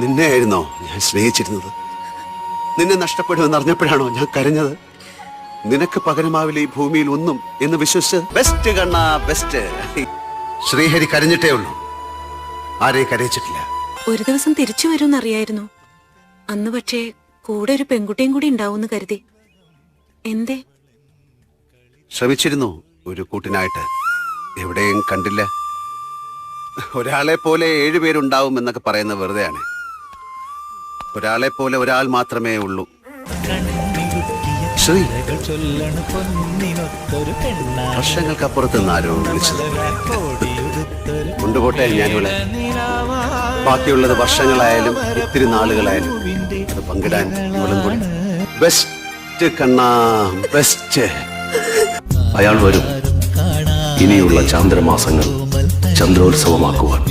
നിന്നെയായിരുന്നോ ഞാൻ സ്നേഹിച്ചിരുന്നത്? നിന്നെ നഷ്ടപ്പെടുമെന്ന് അറിഞ്ഞപ്പോഴാണോ ഞാൻ കരഞ്ഞത്? നിനക്ക് പകരമാവില്ല ഈ ഭൂമിയിൽ ഒന്നും എന്ന് വിശ്വസിച്ച് ബെസ്റ്റ് കണ്ണ ബെസ്റ്റ് ശ്രീഹരി കരഞ്ഞിട്ടേ ഉള്ളൂ. ആരെയും കരയിച്ചിട്ടില്ല. ഒരു ദിവസം തിരിച്ചു വരുമെന്നറിയായിരുന്നു. അന്ന് പക്ഷേ കൂടെ ഒരു പെൺകുട്ടിയും കൂടി ഉണ്ടാവുമെന്ന് കരുതി. എന്തേ? ശ്രമിച്ചിരുന്നു ഒരു കൂട്ടിനായിട്ട്. എവിടെയും കണ്ടില്ല. ഒരാളെ പോലെ ഏഴുപേരുണ്ടാവും എന്നൊക്കെ പറയുന്ന വെറുതെയാണ്. ഒരാളെ പോലെ ഒരാൾ മാത്രമേ ഉള്ളൂ. ശ്രീ വർഷങ്ങൾക്കപ്പുറത്ത് ആരോ വിളിച്ചത്. കൊണ്ടുപോട്ടെ ഞാനിവിടെ. ബാക്കിയുള്ളത് വർഷങ്ങളായാലും ഇത്തിരി നാളുകളായാലും അത് പങ്കിടാൻ ബെസ്റ്റ് കണ്ണാ ബെസ്റ്റ് അയാൾ വരും. ഇനിയുള്ള ചാന്ദ്രമാസങ്ങൾ ചന്ദ്രോത്സവമാക്കുവാൻ.